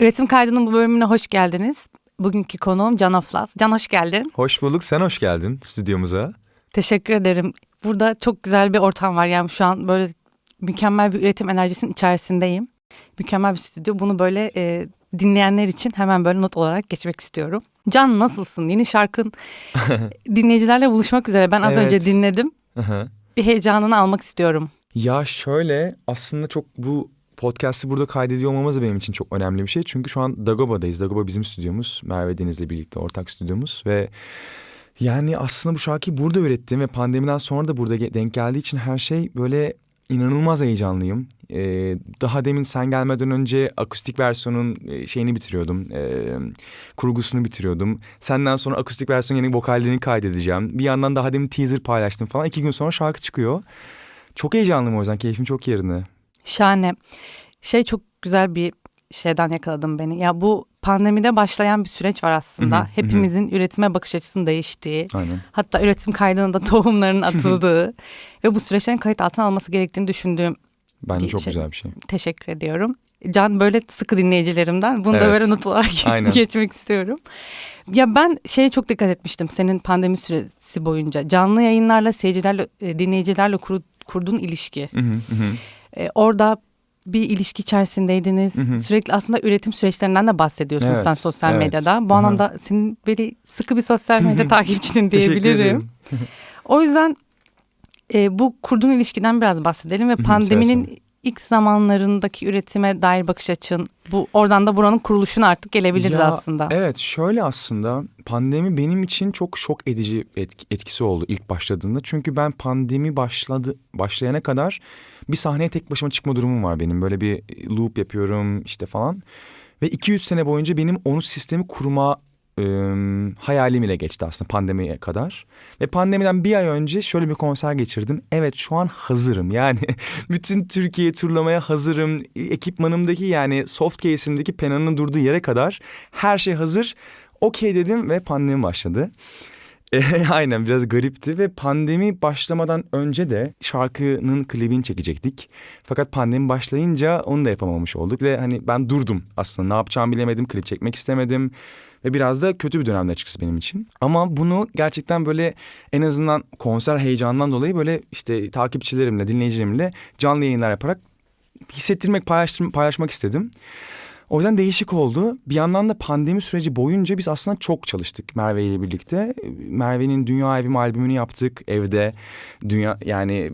Üretim kaydının bu bölümüne hoş geldiniz. Bugünkü konuğum Can Aflas. Can hoş geldin. Hoş bulduk. Sen hoş geldin stüdyomuza. Teşekkür ederim. Burada çok güzel bir ortam var. Yani şu an böyle mükemmel bir üretim enerjisinin içerisindeyim. Mükemmel bir stüdyo. Bunu böyle e, dinleyenler için hemen böyle not olarak geçmek istiyorum. Can nasılsın? Yeni şarkın dinleyicilerle buluşmak üzere. Ben az Evet. önce dinledim. Bir heyecanını almak istiyorum. ya şöyle aslında çok bu podcast'i burada kaydediyor olmamız da benim için çok önemli bir şey. Çünkü şu an Dagoba'dayız. Dagoba bizim stüdyomuz. Merve Deniz'le birlikte ortak stüdyomuz ve yani aslında bu şarkıyı burada ürettim ve pandemiden sonra da burada denk geldiği için her şey böyle inanılmaz heyecanlıyım. Ee, daha demin sen gelmeden önce akustik versiyonun e, şeyini bitiriyordum. Ee, kurgusunu bitiriyordum. Senden sonra akustik versiyon yeni vokallerini kaydedeceğim. Bir yandan daha demin teaser paylaştım falan. İki gün sonra şarkı çıkıyor. Çok heyecanlıyım o yüzden. Keyfim çok yerinde. Şahane. Şey çok güzel bir şeyden yakaladım beni. Ya bu pandemide başlayan bir süreç var aslında. Hı hı, hı. Hepimizin üretime bakış açısının değiştiği, Aynen. hatta üretim kaydına da tohumların atıldığı ve bu süreçlerin kayıt altına alması gerektiğini düşündüğüm Bence çok şey. güzel bir şey. teşekkür ediyorum. Can böyle sıkı dinleyicilerimden. Bunu da Evet. böyle not olarak geçmek istiyorum. Ya ben şeye çok dikkat etmiştim senin pandemi süresi boyunca. Canlı yayınlarla, seyircilerle, e, dinleyicilerle kurduğun ilişki. Hı hı, hı hı. E, orada bir ilişki içerisindeydiniz. Hı hı. Sürekli aslında üretim süreçlerinden de bahsediyorsun Evet, sen sosyal evet. medyada. Bu Hı hı. anlamda senin böyle sıkı bir sosyal medya takipçinin diyebilirim. O yüzden e, bu kurduğun ilişkiden biraz bahsedelim ve hı, pandeminin seve ilk zamanlarındaki üretime dair bakış açın. Bu oradan da buranın kuruluşuna artık gelebiliriz Ya, aslında. Evet şöyle aslında pandemi benim için çok şok edici etk- etkisi oldu ilk başladığında. Çünkü ben pandemi başladı başlayana kadar bir sahneye tek başıma çıkma durumum var benim. Böyle bir loop yapıyorum işte falan. Ve 200 sene boyunca benim onu sistemi kurma hayalim ile geçti aslında pandemiye kadar. Ve pandemiden bir ay önce şöyle bir konser geçirdim. Evet şu an hazırım yani bütün Türkiye turlamaya hazırım. Ekipmanımdaki yani soft case'imdeki penanın durduğu yere kadar her şey hazır. Okey dedim ve pandemi başladı. E, aynen biraz garipti ve pandemi başlamadan önce de şarkının klibini çekecektik. Fakat pandemi başlayınca onu da yapamamış olduk ve hani ben durdum aslında ne yapacağımı bilemedim, klip çekmek istemedim. Ve biraz da kötü bir dönemdi açıkçası benim için. Ama bunu gerçekten böyle en azından konser heyecanından dolayı böyle işte takipçilerimle, dinleyicilerimle canlı yayınlar yaparak hissettirmek, paylaştırmak, paylaşmak istedim. O yüzden değişik oldu. Bir yandan da pandemi süreci boyunca biz aslında çok çalıştık Merve ile birlikte. Merve'nin Dünya Evim albümünü yaptık evde. Dünya yani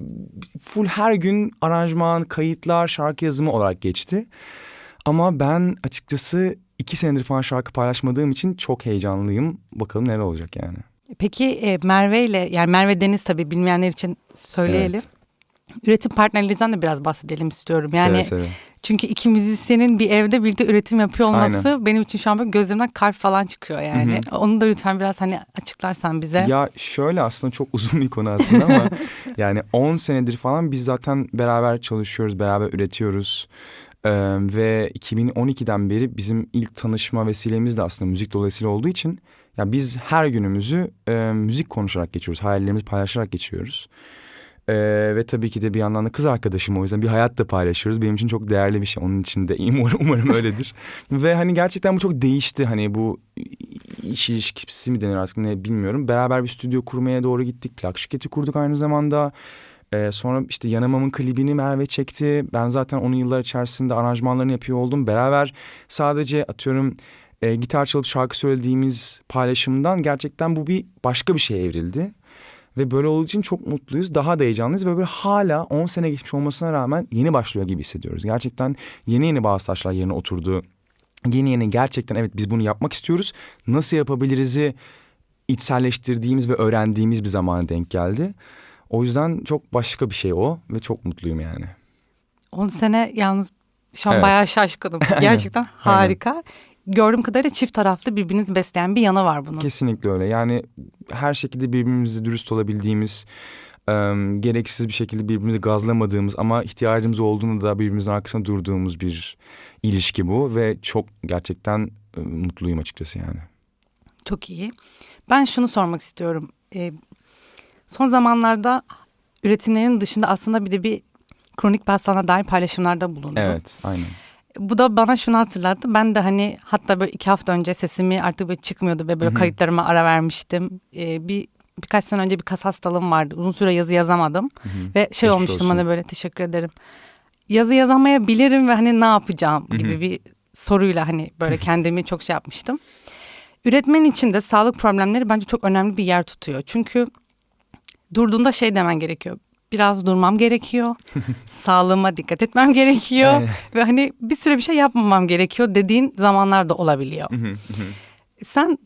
full her gün aranjman, kayıtlar, şarkı yazımı olarak geçti. Ama ben açıkçası iki senedir falan şarkı paylaşmadığım için çok heyecanlıyım. Bakalım neler olacak yani. Peki e, Merve ile yani Merve Deniz tabii bilmeyenler için söyleyelim. Evet. Üretim partnerlerinizden de biraz bahsedelim istiyorum. Yani Seve seve. çünkü iki müzisyenin bir evde birlikte üretim yapıyor olması Aynen. benim için şu an böyle gözlerimden kalp falan çıkıyor yani. Onu da lütfen biraz hani açıklarsan bize. Ya şöyle aslında çok uzun bir konu aslında ama yani 10 senedir falan biz zaten beraber çalışıyoruz, beraber üretiyoruz. Ee, ve 2012'den beri bizim ilk tanışma vesilemiz de aslında müzik dolayısıyla olduğu için ya biz her günümüzü e, müzik konuşarak geçiyoruz, hayallerimizi paylaşarak geçiyoruz. Ee, ve tabii ki de bir yandan da kız arkadaşım o yüzden bir hayat da paylaşıyoruz. Benim için çok değerli bir şey. Onun için de umarım, umarım öyledir. ve hani gerçekten bu çok değişti. Hani bu iş ilişkisi mi denir artık ne bilmiyorum. Beraber bir stüdyo kurmaya doğru gittik. Plak şirketi kurduk aynı zamanda. Ee, sonra işte Yanamam'ın klibini Merve çekti. Ben zaten onun yıllar içerisinde aranjmanlarını yapıyor oldum. Beraber sadece atıyorum e, gitar çalıp şarkı söylediğimiz paylaşımdan gerçekten bu bir başka bir şeye evrildi. Ve böyle olduğu için çok mutluyuz. Daha da heyecanlıyız ve böyle hala 10 sene geçmiş olmasına rağmen yeni başlıyor gibi hissediyoruz. Gerçekten yeni yeni bazı taşlar yerine oturdu. Yeni yeni gerçekten evet biz bunu yapmak istiyoruz. Nasıl yapabiliriz'i içselleştirdiğimiz ve öğrendiğimiz bir zamana denk geldi. O yüzden çok başka bir şey o ve çok mutluyum yani. 10 sene yalnız şu an Evet. bayağı şaşkınım. Gerçekten harika. Gördüğüm kadarıyla çift taraflı birbirinizi besleyen bir yanı var bunun. Kesinlikle öyle. Yani her şekilde birbirimizi dürüst olabildiğimiz, e, gereksiz bir şekilde birbirimizi gazlamadığımız ama ihtiyacımız olduğunda da birbirimizin arkasında durduğumuz bir ilişki bu ve çok gerçekten e, mutluyum açıkçası yani. Çok iyi. Ben şunu sormak istiyorum. Ee, son zamanlarda üretimlerin dışında aslında bir de bir kronik bir hastalığına dair paylaşımlarda bulundu. Evet, aynen. Bu da bana şunu hatırlattı. Ben de hani hatta böyle iki hafta önce sesimi artık böyle çıkmıyordu ve böyle Hı hı. kayıtlarıma ara vermiştim. Ee, bir birkaç sene önce bir kas hastalığım vardı. Uzun süre yazı yazamadım. Hı hı. Ve şey Geçmiş olmuştum olsun. bana böyle teşekkür ederim. Yazı yazamayabilirim ve hani ne yapacağım gibi bir soruyla hani böyle kendimi çok şey yapmıştım. Üretmen için de sağlık problemleri bence çok önemli bir yer tutuyor. Çünkü durduğunda şey demen gerekiyor. Biraz durmam gerekiyor. Sağlığıma dikkat etmem gerekiyor. Ve hani bir süre bir şey yapmamam gerekiyor dediğin zamanlar da olabiliyor. Sen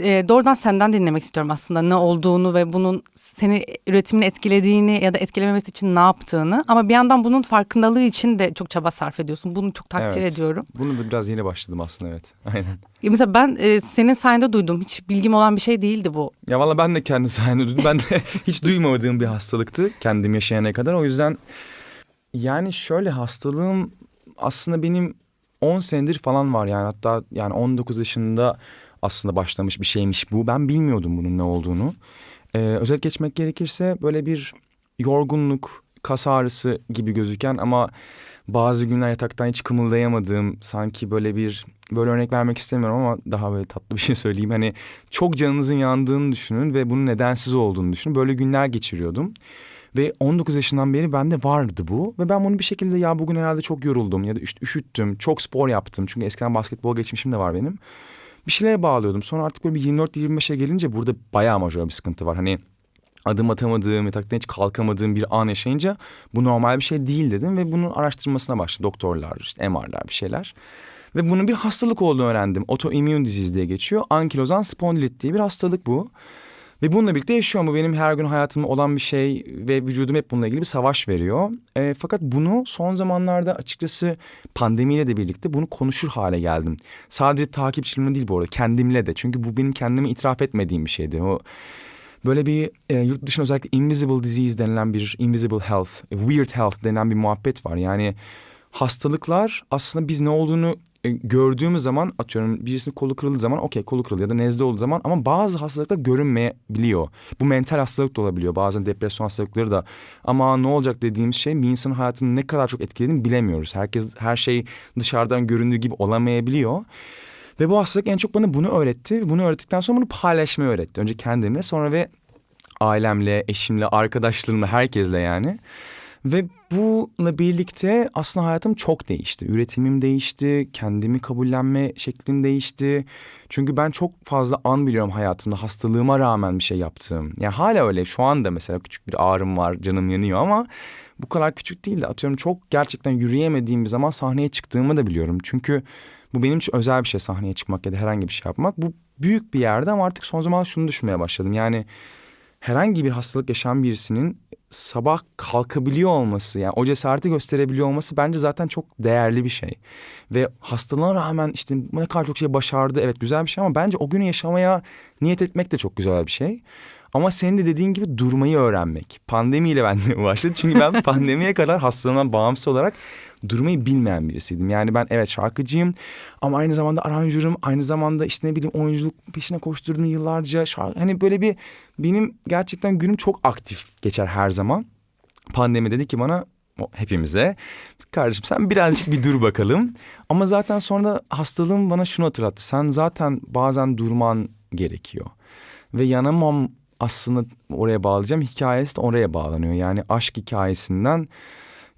e, doğrudan senden dinlemek istiyorum aslında ne olduğunu ve bunun seni üretimini etkilediğini ya da etkilememesi için ne yaptığını ama bir yandan bunun farkındalığı için de çok çaba sarf ediyorsun. Bunu çok takdir Evet. ediyorum. Bunu da biraz yeni başladım aslında evet. Aynen. Ya Mesela ben e, senin sayende duydum. Hiç bilgim olan bir şey değildi bu. Ya valla ben de kendi sayende duydum. Ben de hiç duymadığım bir hastalıktı kendim yaşayana kadar. O yüzden yani şöyle hastalığım aslında benim 10 senedir falan var yani hatta yani 19 yaşında aslında başlamış bir şeymiş bu. Ben bilmiyordum bunun ne olduğunu. Ee, özet geçmek gerekirse böyle bir yorgunluk, kas ağrısı gibi gözüken ama bazı günler yataktan hiç kımıldayamadığım sanki böyle bir böyle örnek vermek istemiyorum ama daha böyle tatlı bir şey söyleyeyim. Hani çok canınızın yandığını düşünün ve bunun nedensiz olduğunu düşünün. Böyle günler geçiriyordum. Ve 19 yaşından beri bende vardı bu. Ve ben bunu bir şekilde ya bugün herhalde çok yoruldum ya da üş- üşüttüm. Çok spor yaptım. Çünkü eskiden basketbol geçmişim de var benim. Bir şeylere bağlıyordum. Sonra artık böyle bir 24-25'e gelince burada bayağı majör bir sıkıntı var. Hani adım atamadığım, yataktan hiç kalkamadığım bir an yaşayınca bu normal bir şey değil dedim. Ve bunun araştırmasına başladım. Doktorlar, işte MR'lar bir şeyler. Ve bunun bir hastalık olduğunu öğrendim. Autoimmune disease diye geçiyor. Ankilozan spondilit diye bir hastalık bu. Ve bununla birlikte yaşıyorum. Bu benim her gün hayatımda olan bir şey ve vücudum hep bununla ilgili bir savaş veriyor. E, fakat bunu son zamanlarda açıkçası pandemiyle de birlikte bunu konuşur hale geldim. Sadece takipçilerimle değil bu arada kendimle de. Çünkü bu benim kendime itiraf etmediğim bir şeydi. O böyle bir e, yurt dışında özellikle invisible disease denilen bir invisible health, weird health denen bir muhabbet var. Yani hastalıklar aslında biz ne olduğunu e, gördüğümüz zaman atıyorum birisinin kolu kırıldığı zaman okey kolu kırıldı ya da nezle olduğu zaman ama bazı hastalıklar görünmeyebiliyor. Bu mental hastalık da olabiliyor bazen depresyon hastalıkları da ama ne olacak dediğimiz şey bir insanın hayatını ne kadar çok etkilediğini bilemiyoruz. Herkes her şey dışarıdan göründüğü gibi olamayabiliyor. Ve bu hastalık en çok bana bunu öğretti. Bunu öğrettikten sonra bunu paylaşmayı öğretti. Önce kendimle sonra ve ailemle, eşimle, arkadaşlarımla, herkesle yani. Ve bununla birlikte aslında hayatım çok değişti. Üretimim değişti, kendimi kabullenme şeklim değişti. Çünkü ben çok fazla an biliyorum hayatımda hastalığıma rağmen bir şey yaptığım. Yani hala öyle şu anda mesela küçük bir ağrım var, canım yanıyor ama bu kadar küçük değil de atıyorum çok gerçekten yürüyemediğim bir zaman sahneye çıktığımı da biliyorum. Çünkü bu benim için özel bir şey sahneye çıkmak ya da herhangi bir şey yapmak. Bu büyük bir yerde ama artık son zamanlarda şunu düşünmeye başladım. Yani herhangi bir hastalık yaşayan birisinin sabah kalkabiliyor olması yani o cesareti gösterebiliyor olması bence zaten çok değerli bir şey. Ve hastalığına rağmen işte ne kadar çok şey başardı evet güzel bir şey ama bence o günü yaşamaya niyet etmek de çok güzel bir şey. Ama senin de dediğin gibi durmayı öğrenmek. Pandemiyle ben de başladı. Çünkü ben pandemiye kadar hastalığımdan bağımsız olarak durmayı bilmeyen birisiydim. Yani ben evet şarkıcıyım ama aynı zamanda aranjörüm. Aynı zamanda işte ne bileyim oyunculuk peşine koşturdum yıllarca. Şarkı, hani böyle bir benim gerçekten günüm çok aktif geçer her zaman. Pandemi dedi ki bana hepimize kardeşim sen birazcık bir dur bakalım. Ama zaten sonra hastalığım bana şunu hatırlattı. Sen zaten bazen durman gerekiyor. Ve yanamam aslında oraya bağlayacağım. Hikayesi de oraya bağlanıyor. Yani aşk hikayesinden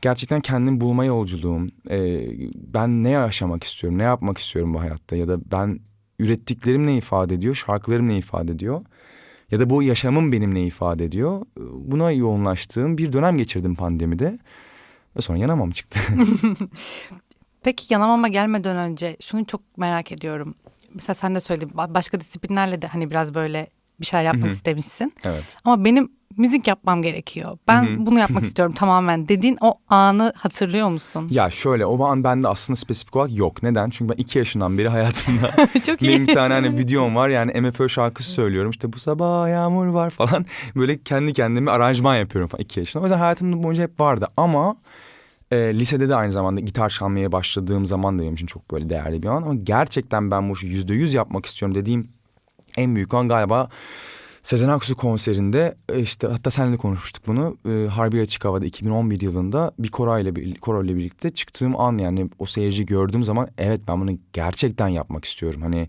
gerçekten kendimi bulma yolculuğum. Ee, ben ne yaşamak istiyorum, ne yapmak istiyorum bu hayatta ya da ben ürettiklerim ne ifade ediyor, şarkılarım ne ifade ediyor ya da bu yaşamım benim ne ifade ediyor. Buna yoğunlaştığım bir dönem geçirdim pandemide ve sonra yanamam çıktı. Peki yanamama gelmeden önce şunu çok merak ediyorum. Mesela sen de söyledin ba- başka disiplinlerle de hani biraz böyle bir şeyler yapmak Hı hı. istemişsin. evet. Ama benim müzik yapmam gerekiyor. Ben Hı hı. bunu yapmak istiyorum tamamen dediğin o anı hatırlıyor musun? Ya şöyle o an bende aslında spesifik olarak yok. Neden? Çünkü ben iki yaşından beri hayatımda çok iyi. Benim bir tane hani videom var yani MFÖ şarkısı söylüyorum. İşte bu sabah yağmur var falan. Böyle kendi kendime aranjman yapıyorum falan iki yaşında. O yüzden hayatımda boyunca hep vardı ama e, lisede de aynı zamanda gitar çalmaya başladığım zaman da benim için çok böyle değerli bir an. Ama gerçekten ben bu işi yüzde yüz yapmak istiyorum dediğim en büyük an galiba Sezen Aksu konserinde e, işte hatta seninle konuşmuştuk bunu. E, Harbi Açık Hava'da 2011 yılında bir koro ile koro ile birlikte çıktığım an yani o seyirci gördüğüm zaman evet ben bunu gerçekten yapmak istiyorum. Hani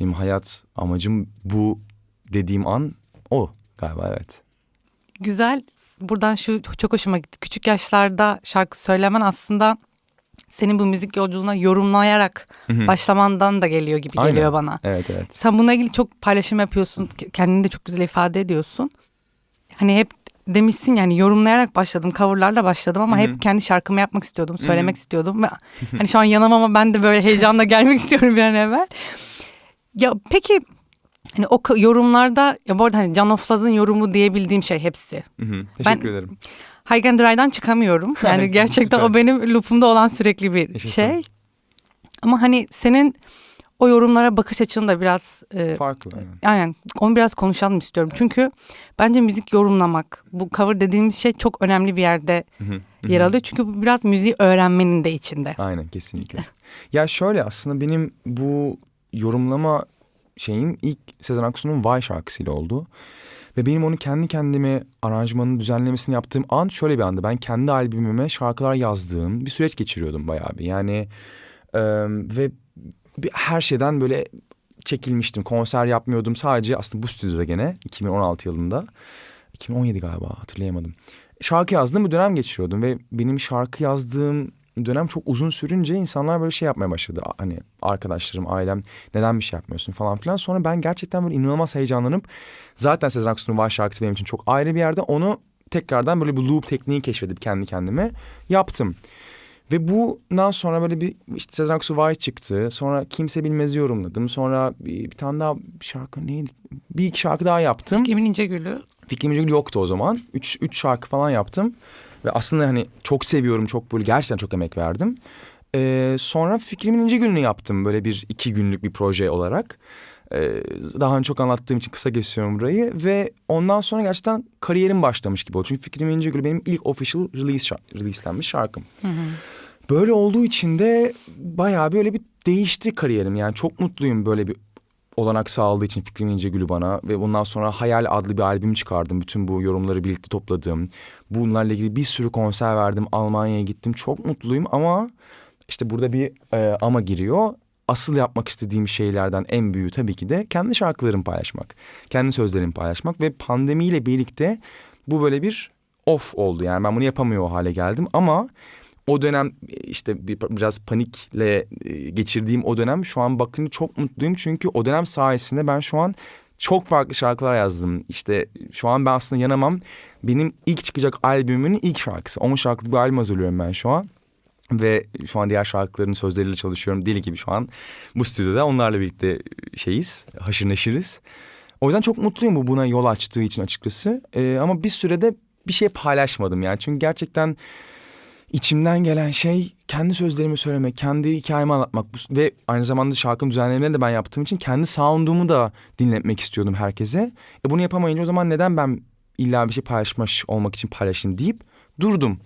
benim hayat amacım bu dediğim an o galiba evet. Güzel. Buradan şu çok hoşuma gitti. Küçük yaşlarda şarkı söylemen aslında senin bu müzik yolculuğuna yorumlayarak Hı hı. başlamandan da geliyor gibi Aynen. geliyor bana. Evet evet. Sen bununla ilgili çok paylaşım yapıyorsun. Ke- Kendini de çok güzel ifade ediyorsun. Hani hep demişsin yani yorumlayarak başladım, coverlarla başladım ama Hı hı. hep kendi şarkımı yapmak istiyordum, söylemek hı. istiyordum. Ve hani şu an yanım ama ben de böyle heyecanla gelmek istiyorum bir an evvel. Ya peki hani o yorumlarda ya bu arada hani Can Oflaz'ın yorumu diyebildiğim şey hepsi. Hı hı. Teşekkür ederim. High and Dry'dan çıkamıyorum. Yani gerçekten o benim loopumda olan sürekli bir Yaşasın. şey. Ama hani senin o yorumlara bakış açın da biraz e, Farklı. aynen. Aynen onu biraz konuşalım istiyorum. Çünkü bence müzik yorumlamak, bu cover dediğimiz şey çok önemli bir yerde yer alıyor. Çünkü bu biraz müziği öğrenmenin de içinde. Aynen kesinlikle. ya şöyle aslında benim bu yorumlama şeyim ilk Sezen Aksu'nun Vay şarkısıyla oldu. Ve benim onu kendi kendime aranjmanın düzenlemesini yaptığım an şöyle bir anda. Ben kendi albümüme şarkılar yazdığım bir süreç geçiriyordum bayağı bir. Yani e, ve her şeyden böyle çekilmiştim. Konser yapmıyordum. Sadece aslında bu stüdyoda gene 2016 yılında. 2017 galiba hatırlayamadım. Şarkı yazdığım bir dönem geçiriyordum ve benim şarkı yazdığım dönem çok uzun sürünce insanlar böyle şey yapmaya başladı. Hani arkadaşlarım, ailem neden bir şey yapmıyorsun falan filan. Sonra ben gerçekten böyle inanılmaz heyecanlanıp zaten Sezen Aksu'nun Var şarkısı benim için çok ayrı bir yerde. Onu tekrardan böyle bir loop tekniği keşfedip kendi kendime yaptım. Ve bundan sonra böyle bir işte Sezen Aksu Vay çıktı. Sonra Kimse Bilmez'i yorumladım. Sonra bir, bir tane daha bir şarkı neydi? Bir iki şarkı daha yaptım. Kimin ince gülü. Fikrim Gül yoktu o zaman. Üç, üç şarkı falan yaptım. Ve aslında hani çok seviyorum. Çok böyle gerçekten çok emek verdim. Ee, sonra Fikrimin İnce Günü'nü yaptım. Böyle bir iki günlük bir proje olarak. Ee, daha önce çok anlattığım için kısa kesiyorum burayı. Ve ondan sonra gerçekten kariyerim başlamış gibi oldu. Çünkü Fikrimin İnce Gülü benim ilk official release şar- releaselenmiş şarkım. Böyle olduğu için de bayağı böyle bir değişti kariyerim. Yani çok mutluyum böyle bir olanak sağladığı için Fikrim İnce Gülü bana. Ve bundan sonra Hayal adlı bir albüm çıkardım. Bütün bu yorumları birlikte topladım. Bunlarla ilgili bir sürü konser verdim. Almanya'ya gittim. Çok mutluyum ama işte burada bir e, ama giriyor. Asıl yapmak istediğim şeylerden en büyüğü tabii ki de kendi şarkılarımı paylaşmak. Kendi sözlerimi paylaşmak ve pandemiyle birlikte bu böyle bir off oldu. Yani ben bunu yapamıyor o hale geldim ama o dönem e, işte bir, biraz panikle e, geçirdiğim o dönem şu an bakınca çok mutluyum. Çünkü o dönem sayesinde ben şu an çok farklı şarkılar yazdım. İşte şu an ben aslında yanamam. Benim ilk çıkacak albümümün ilk şarkısı. 10 şarkılık bir albüm hazırlıyorum ben şu an. Ve şu an diğer şarkıların sözleriyle çalışıyorum. Deli gibi şu an bu stüdyoda onlarla birlikte şeyiz, haşır neşiriz. O yüzden çok mutluyum bu buna yol açtığı için açıkçası. Ee, ama bir sürede bir şey paylaşmadım yani. Çünkü gerçekten içimden gelen şey kendi sözlerimi söylemek, kendi hikayemi anlatmak. Ve aynı zamanda şarkının düzenlemelerini de ben yaptığım için kendi sound'umu da dinletmek istiyordum herkese. E bunu yapamayınca o zaman neden ben illa bir şey paylaşmış olmak için paylaşayım deyip durdum.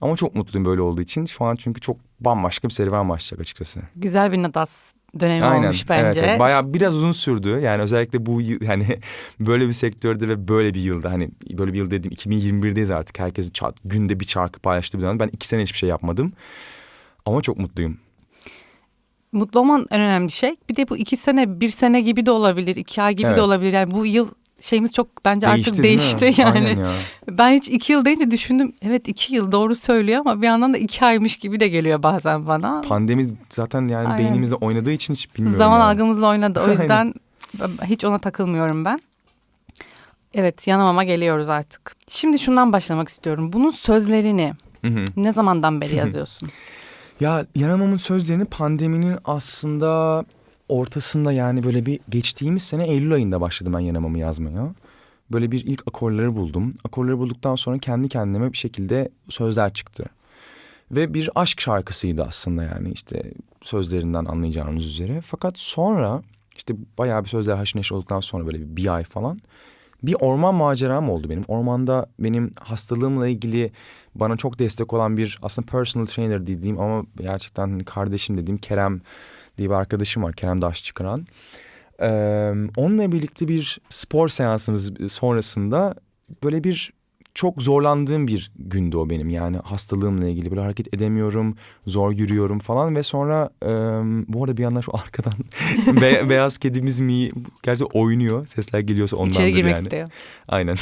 Ama çok mutluyum böyle olduğu için. Şu an çünkü çok bambaşka bir serüven başlayacak açıkçası. Güzel bir Nadas dönemi olmuş bence. Evet, evet. Bayağı biraz uzun sürdü. Yani özellikle bu yıl yani böyle bir sektörde ve böyle bir yılda hani böyle bir yıl dediğim 2021'deyiz artık. Herkesin çat, günde bir şarkı paylaştığı bir dönem. Ben iki sene hiçbir şey yapmadım. Ama çok mutluyum. Mutlu olman en önemli şey. Bir de bu iki sene, bir sene gibi de olabilir, iki ay gibi Evet. de olabilir. Yani bu yıl şeyimiz çok bence artık değil mi? değişti yani. Ya. Ben hiç iki yıl deyince düşündüm. Evet iki yıl doğru söylüyor ama bir yandan da iki aymış gibi de geliyor bazen bana. Pandemi zaten yani Aynen. beynimizde oynadığı için hiç bilmiyorum. Zaman yani. algımızla oynadı. O yüzden hiç ona takılmıyorum ben. Evet yanamama geliyoruz artık. Şimdi şundan başlamak istiyorum. Bunun sözlerini ne zamandan beri yazıyorsun? Ya Yanamam'ın sözlerini pandeminin aslında ortasında yani böyle bir geçtiğimiz sene Eylül ayında başladım ben Yanamam'ı yazmaya. Böyle bir ilk akorları buldum. Akorları bulduktan sonra kendi kendime bir şekilde sözler çıktı. Ve bir aşk şarkısıydı aslında yani işte sözlerinden anlayacağınız üzere. Fakat sonra işte bayağı bir sözler haşır neşir olduktan sonra böyle bir, ay falan bir orman maceram oldu benim. Ormanda benim hastalığımla ilgili bana çok destek olan bir aslında personal trainer dediğim ama gerçekten kardeşim dediğim Kerem diye bir arkadaşım var. Kerem Daş çıkaran. Ee, onunla birlikte bir spor seansımız sonrasında böyle bir çok zorlandığım bir gündü o benim. Yani hastalığımla ilgili böyle hareket edemiyorum, zor yürüyorum falan ve sonra e, bu arada bir yandan şu arkadan be- beyaz kedimiz mi gerçi oynuyor. Sesler geliyorsa ondandır İçeri girmek yani. istiyor. Aynen.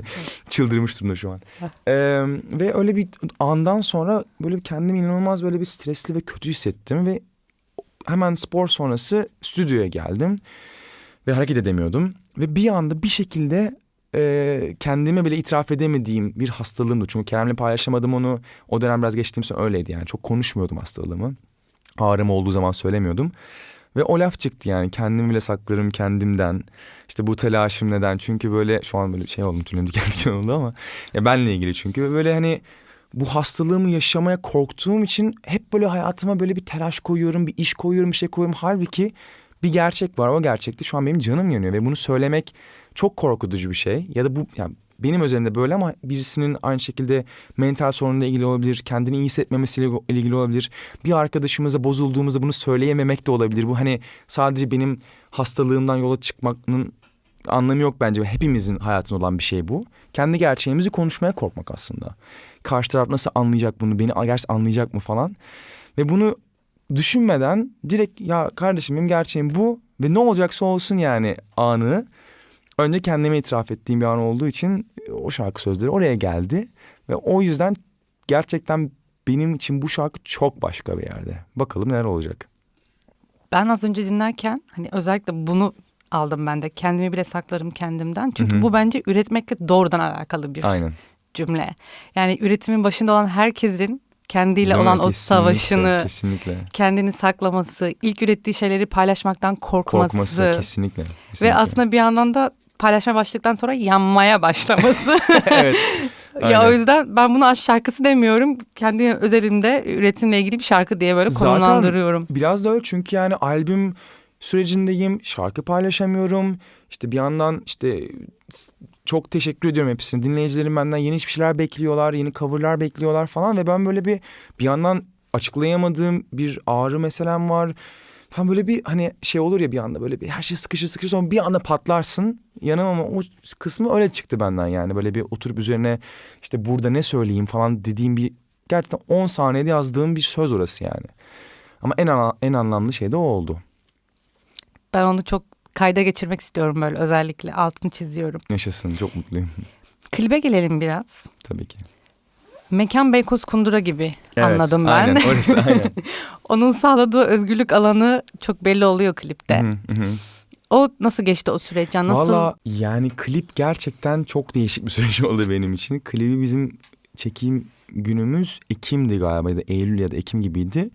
Çıldırmış durumda şu an. Ee, ve öyle bir andan sonra böyle kendimi inanılmaz böyle bir stresli ve kötü hissettim ve hemen spor sonrası stüdyoya geldim ve hareket edemiyordum ve bir anda bir şekilde e, kendime bile itiraf edemediğim bir hastalığımdı. Çünkü Kerem'le paylaşamadım onu. O dönem biraz geçtiğim sonra öyleydi yani. Çok konuşmuyordum hastalığımı. Ağrım olduğu zaman söylemiyordum. Ve o laf çıktı yani kendimi bile saklarım kendimden. İşte bu telaşım neden? Çünkü böyle şu an böyle şey oldum tüylerim diken diken oldu ama ya benle ilgili çünkü böyle hani bu hastalığımı yaşamaya korktuğum için hep böyle hayatıma böyle bir telaş koyuyorum, bir iş koyuyorum, bir şey koyuyorum. Halbuki bir gerçek var. O gerçekte şu an benim canım yanıyor ve bunu söylemek çok korkutucu bir şey. Ya da bu yani benim özelimde böyle ama birisinin aynı şekilde mental sorunla ilgili olabilir, kendini iyi hissetmemesiyle ilgili olabilir. Bir arkadaşımıza bozulduğumuzda bunu söyleyememek de olabilir. Bu hani sadece benim hastalığımdan yola çıkmanın anlamı yok bence. Hepimizin hayatında olan bir şey bu. Kendi gerçeğimizi konuşmaya korkmak aslında. Karşı taraf nasıl anlayacak bunu, beni gerçekten anlayacak mı falan. Ve bunu düşünmeden direkt ya kardeşim benim gerçeğim bu ve ne olacaksa olsun yani anı önce kendime itiraf ettiğim bir an olduğu için o şarkı sözleri oraya geldi. Ve o yüzden gerçekten benim için bu şarkı çok başka bir yerde. Bakalım neler olacak. Ben az önce dinlerken hani özellikle bunu aldım ben de. Kendimi bile saklarım kendimden. Çünkü Hı hı. bu bence üretmekle doğrudan alakalı bir Aynen. Cümle. Yani üretimin başında olan herkesin kendiyle Değil mi? olan o Kesinlikle, savaşını, Kesinlikle. kendini saklaması, ilk ürettiği şeyleri paylaşmaktan korkması, Korkması kesinlikle. ve kesinlikle. aslında bir yandan da paylaşmaya başladıktan sonra yanmaya başlaması. evet. ya o yüzden ben bunu aşk şarkısı demiyorum. Kendi özelimde üretimle ilgili bir şarkı diye böyle Zaten- konumlandırıyorum. Biraz da öyle çünkü yani albüm sürecindeyim. Şarkı paylaşamıyorum. İşte bir yandan işte çok teşekkür ediyorum hepsine. Dinleyicilerim benden yeni hiçbir şeyler bekliyorlar. Yeni coverlar bekliyorlar falan. Ve ben böyle bir bir yandan açıklayamadığım bir ağrı meselem var. Falan böyle bir hani şey olur ya bir anda böyle bir her şey sıkışır sıkışır sonra bir anda patlarsın. Yanım ama o kısmı öyle çıktı benden yani. Böyle bir oturup üzerine işte burada ne söyleyeyim falan dediğim bir gerçekten 10 saniyede yazdığım bir söz orası yani. Ama en en anlamlı şey de o oldu. Ben onu çok kayda geçirmek istiyorum böyle özellikle altını çiziyorum. Yaşasın çok mutluyum Klibe gelelim biraz. tabii ki. Mekan Beykoz Kundura gibi anladım ben. Aynen orası aynen. Onun sağladığı özgürlük alanı çok belli oluyor klipte. Hı hı. O nasıl geçti o süreç? Yani nasıl? Valla yani klip gerçekten çok değişik bir süreç oldu benim için. Klibi bizim çekim günümüz Ekim'di galiba ya da Eylül ya da Ekim gibiydi.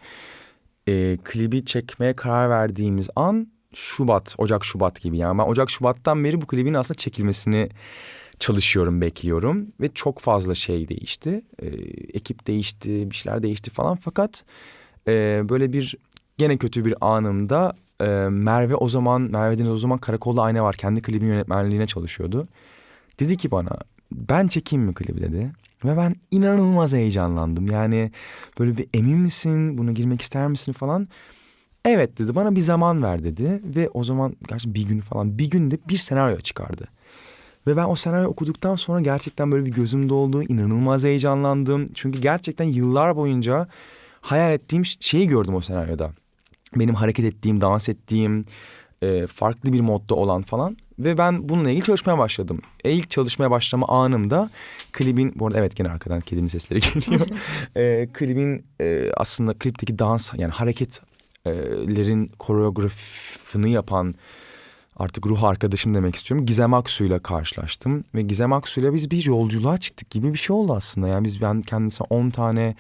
Ee, klibi çekmeye karar verdiğimiz an Şubat, Ocak Şubat gibi. Yani ben Ocak Şubat'tan beri bu klibin aslında çekilmesini çalışıyorum, bekliyorum. Ve çok fazla şey değişti. Ee, ekip değişti, bir şeyler değişti falan. Fakat e, böyle bir gene kötü bir anımda e, Merve o zaman, Merve Deniz o zaman Karakolda Ayna var. Kendi klibin yönetmenliğine çalışıyordu. Dedi ki bana ben çekeyim mi klibi dedi. Ve ben inanılmaz heyecanlandım. Yani böyle bir emin misin buna girmek ister misin falan. Evet dedi bana bir zaman ver dedi. Ve o zaman gerçekten bir gün falan bir günde bir senaryo çıkardı. Ve ben o senaryo okuduktan sonra gerçekten böyle bir gözüm doldu. inanılmaz heyecanlandım. Çünkü gerçekten yıllar boyunca hayal ettiğim şeyi gördüm o senaryoda. Benim hareket ettiğim, dans ettiğim, e, farklı bir modda olan falan. Ve ben bununla ilgili çalışmaya başladım. E, ilk çalışmaya başlama anımda klibin, bu arada evet gene arkadan kedinin sesleri geliyor. e, klibin e, aslında klipteki dans yani hareketlerin koreografını yapan artık ruh arkadaşım demek istiyorum. Gizem Aksu'yla karşılaştım ve Gizem Aksu'yla biz bir yolculuğa çıktık gibi bir şey oldu aslında. Yani biz ben kendisine 10 tane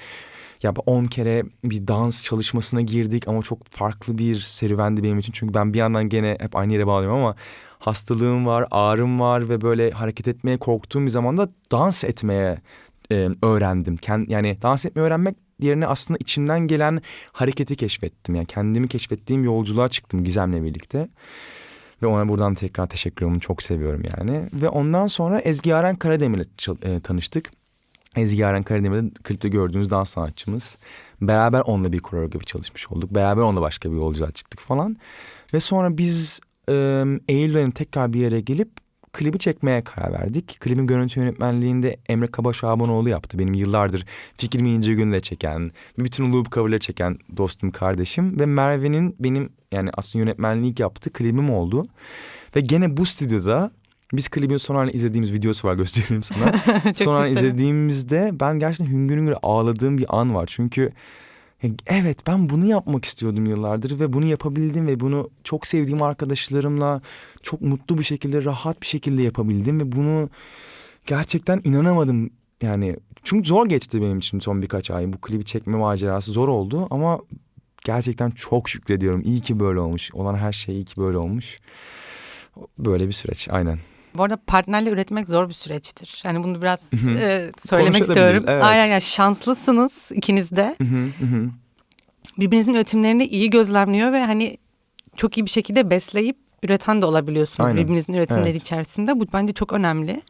ya 10 kere bir dans çalışmasına girdik ama çok farklı bir serüvendi benim için. Çünkü ben bir yandan gene hep aynı yere bağlıyorum ama hastalığım var, ağrım var ve böyle hareket etmeye korktuğum bir zamanda dans etmeye e, öğrendim. Kend, yani dans etmeyi öğrenmek yerine aslında içimden gelen hareketi keşfettim. Yani kendimi keşfettiğim yolculuğa çıktım Gizem'le birlikte. Ve ona buradan tekrar teşekkür ederim. Çok seviyorum yani. Ve ondan sonra Ezgi Yaren Karademir'le e, tanıştık. Ezgi Yaren Karademir'de klipte gördüğünüz dans sanatçımız. Beraber onunla bir koreografi çalışmış olduk. Beraber onunla başka bir yolculuğa çıktık falan. Ve sonra biz e, Eylül tekrar bir yere gelip klibi çekmeye karar verdik. Klibin görüntü yönetmenliğinde Emre Kaba Şabanoğlu yaptı. Benim yıllardır Fikrimi İnce Gün'le çeken, bütün loop cover'ları çeken dostum, kardeşim. Ve Merve'nin benim yani aslında yönetmenlik yaptığı klibim oldu. Ve gene bu stüdyoda biz klibin son halini izlediğimiz videosu var göstereyim sana. Son halini izlediğimizde ben gerçekten hüngür hüngür ağladığım bir an var. Çünkü evet ben bunu yapmak istiyordum yıllardır ve bunu yapabildim ve bunu çok sevdiğim arkadaşlarımla çok mutlu bir şekilde rahat bir şekilde yapabildim ve bunu gerçekten inanamadım. Yani çünkü zor geçti benim için son birkaç ay. Bu klibi çekme macerası zor oldu ama gerçekten çok şükrediyorum. İyi ki böyle olmuş. Olan her şey iyi ki böyle olmuş. Böyle bir süreç aynen. Bu arada partnerle üretmek zor bir süreçtir. Yani bunu biraz e, söylemek istiyorum. evet. Aynen yani şanslısınız ikiniz de. Birbirinizin üretimlerini iyi gözlemliyor ve hani çok iyi bir şekilde besleyip üreten de olabiliyorsunuz Aynen. birbirinizin üretimleri Evet. içerisinde. Bu bence çok önemli.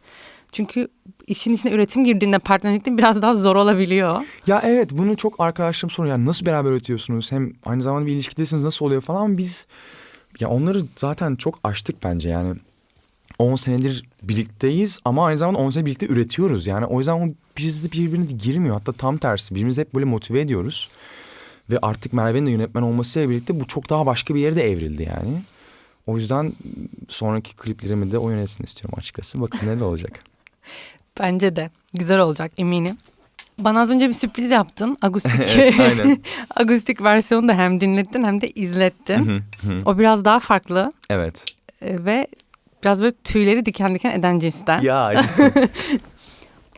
Çünkü işin içine üretim girdiğinde partnerlikte biraz daha zor olabiliyor. Ya evet bunu çok arkadaşlarım soruyor. Yani nasıl beraber üretiyorsunuz? Hem aynı zamanda bir ilişkidesiniz nasıl oluyor falan. Biz ya onları zaten çok aştık bence yani. 10 senedir birlikteyiz ama aynı zamanda 10 sene birlikte üretiyoruz. Yani o yüzden o bizde birbirine girmiyor. Hatta tam tersi birbirimizi hep böyle motive ediyoruz. Ve artık Merve'nin de yönetmen olmasıyla birlikte bu çok daha başka bir yere de evrildi yani. O yüzden sonraki kliplerimi de o yönetsin istiyorum açıkçası. Bakın ne de olacak. Bence de güzel olacak eminim. Bana az önce bir sürpriz yaptın. Agustik, Evet, agustik versiyonu da hem dinlettin hem de izlettin. O biraz daha farklı evet. e, ve biraz böyle tüyleri diken diken eden cinsten. Ya.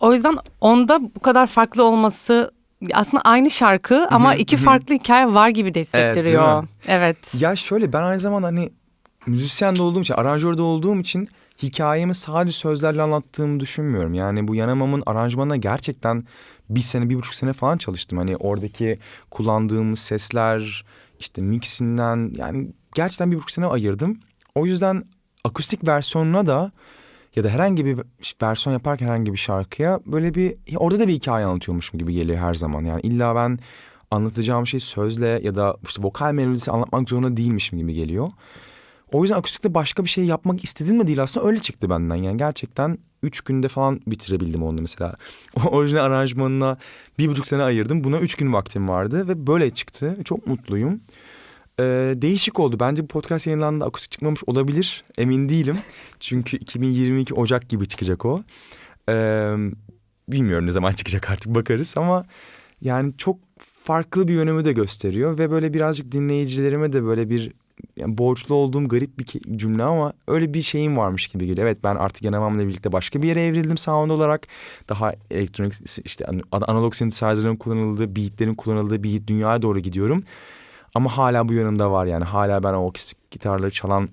O yüzden onda bu kadar farklı olması aslında aynı şarkı ama iki farklı hikaye var gibi de Evet, hissettiriyor. mi? Evet. Ya şöyle ben aynı zamanda hani müzisyen de olduğum için, aranjör de olduğum için hikayemi sadece sözlerle anlattığımı düşünmüyorum. Yani bu Yanamam'ın aranjmanına gerçekten bir sene, bir buçuk sene falan çalıştım. Hani oradaki kullandığımız sesler, işte mixinden yani gerçekten bir buçuk sene ayırdım. O yüzden akustik versiyonuna da ya da herhangi bir versiyon yaparken herhangi bir şarkıya böyle bir orada da bir hikaye anlatıyormuşum gibi geliyor her zaman. Yani illa ben anlatacağım şey sözle ya da işte vokal melodisi anlatmak zorunda değilmişim gibi geliyor. O yüzden akustikte başka bir şey yapmak istedim mi değil aslında öyle çıktı benden. Yani gerçekten üç günde falan bitirebildim onu mesela. O orijinal aranjmanına bir buçuk sene ayırdım. Buna üç gün vaktim vardı ve böyle çıktı. Çok mutluyum. Ee, değişik oldu. Bence bu podcast yayınlandığında akustik çıkmamış olabilir. Emin değilim. Çünkü 2022 Ocak gibi çıkacak o. Ee, bilmiyorum ne zaman çıkacak artık bakarız ama yani çok farklı bir yönümü de gösteriyor ve böyle birazcık dinleyicilerime de böyle bir yani borçlu olduğum garip bir cümle ama öyle bir şeyim varmış gibi geliyor. Evet ben artık Yanamam'la birlikte başka bir yere evrildim sound olarak. Daha elektronik işte an- analog synthesizer'ların kullanıldığı, beatlerin kullanıldığı bir dünyaya doğru gidiyorum. Ama hala bu yanımda var yani hala ben o akustik gitarları çalan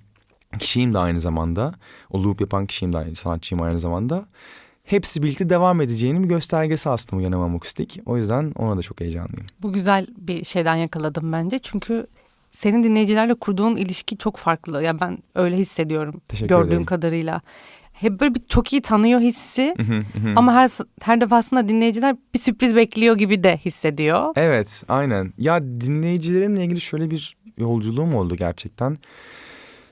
kişiyim de aynı zamanda. O loop yapan kişiyim de aynı sanatçıyım aynı zamanda. Hepsi birlikte devam edeceğinin bir göstergesi aslında bu Yanamam Akustik. O yüzden ona da çok heyecanlıyım. Bu güzel bir şeyden yakaladım bence. Çünkü senin dinleyicilerle kurduğun ilişki çok farklı. Ya ben öyle hissediyorum Teşekkür gördüğüm ederim. kadarıyla. Hep böyle bir çok iyi tanıyor hissi ama her her defasında dinleyiciler bir sürpriz bekliyor gibi de hissediyor. Evet aynen. Ya dinleyicilerimle ilgili şöyle bir yolculuğum oldu gerçekten.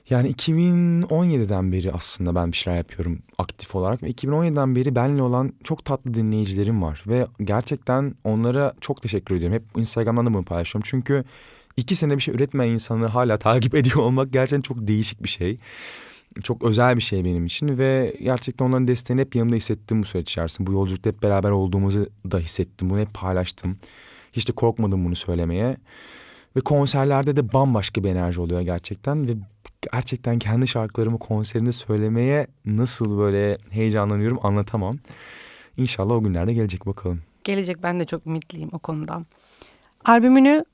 Yani 2017'den beri aslında ben bir şeyler yapıyorum aktif olarak. Ve 2017'den beri benimle olan çok tatlı dinleyicilerim var. Ve gerçekten onlara çok teşekkür ediyorum. Hep Instagram'dan da bunu paylaşıyorum. Çünkü iki sene bir şey üretmeyen insanı hala takip ediyor olmak gerçekten çok değişik bir şey. Çok özel bir şey benim için ve gerçekten onların desteğini hep yanımda hissettim bu süreç içerisinde. Bu yolculukta hep beraber olduğumuzu da hissettim. Bunu hep paylaştım. Hiç de korkmadım bunu söylemeye. Ve konserlerde de bambaşka bir enerji oluyor gerçekten. Ve gerçekten kendi şarkılarımı konserinde söylemeye nasıl böyle heyecanlanıyorum anlatamam. İnşallah o günlerde gelecek bakalım. Gelecek ben de çok ümitliyim o konuda. Albümünü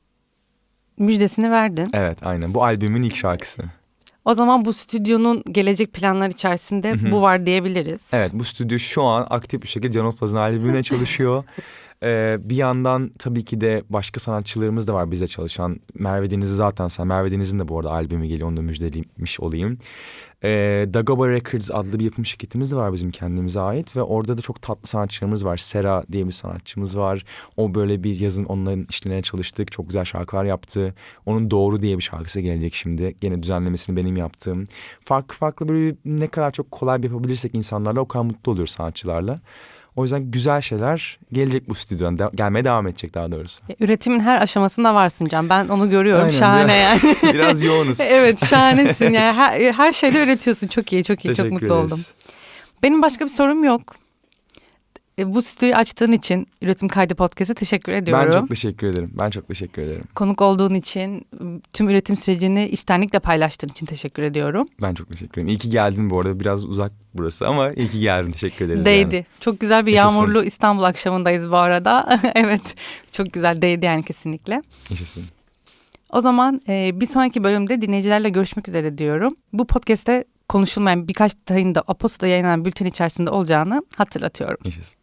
müjdesini verdin. Evet aynen bu albümün ilk şarkısı. O zaman bu stüdyonun gelecek planlar içerisinde Hı hı. bu var diyebiliriz. Evet bu stüdyo şu an aktif bir şekilde Can Oflaz'ın albümüne çalışıyor. Ee, bir yandan tabii ki de başka sanatçılarımız da var bizle çalışan. Merve Deniz'i zaten sen. Merve Deniz'in de bu arada albümü geliyor. Onu da müjdelemiş olayım. Ee, Dagoba Records adlı bir yapım şirketimiz de var bizim kendimize ait. Ve orada da çok tatlı sanatçılarımız var. Sera diye bir sanatçımız var. O böyle bir yazın onların işlerine çalıştık. Çok güzel şarkılar yaptı. Onun Doğru diye bir şarkısı gelecek şimdi. Gene düzenlemesini benim yaptığım. Farklı farklı böyle ne kadar çok kolay yapabilirsek insanlarla o kadar mutlu oluyoruz sanatçılarla. O yüzden güzel şeyler gelecek bu stüdyodan. De- gelmeye devam edecek daha doğrusu. Üretimin her aşamasında varsın Can. Ben onu görüyorum. Aynen, Şahane yani. Biraz yoğunuz. evet şahanesin yani her, her şeyde üretiyorsun. Çok iyi çok iyi çok Teşekkür mutlu ederiz. oldum. Benim başka bir sorum yok. E, bu stüdyoyu açtığın için Üretim Kaydı Podcast'a teşekkür ediyorum. Ben çok teşekkür ederim. Ben çok teşekkür ederim. Konuk olduğun için, tüm üretim sürecini içtenlikle paylaştığın için teşekkür ediyorum. Ben çok teşekkür ederim. İyi ki geldin bu arada. Biraz uzak burası ama iyi ki geldin. Teşekkür ederiz. Değdi. yani. Çok güzel bir Yaşasın. yağmurlu İstanbul akşamındayız bu arada. evet. Çok güzel değdi yani kesinlikle. Yaşasın. O zaman e, bir sonraki bölümde dinleyicilerle görüşmek üzere diyorum. Bu podcast'te konuşulmayan birkaç detayın da Aposto'da yayınlanan bülten içerisinde olacağını hatırlatıyorum. Yaşasın.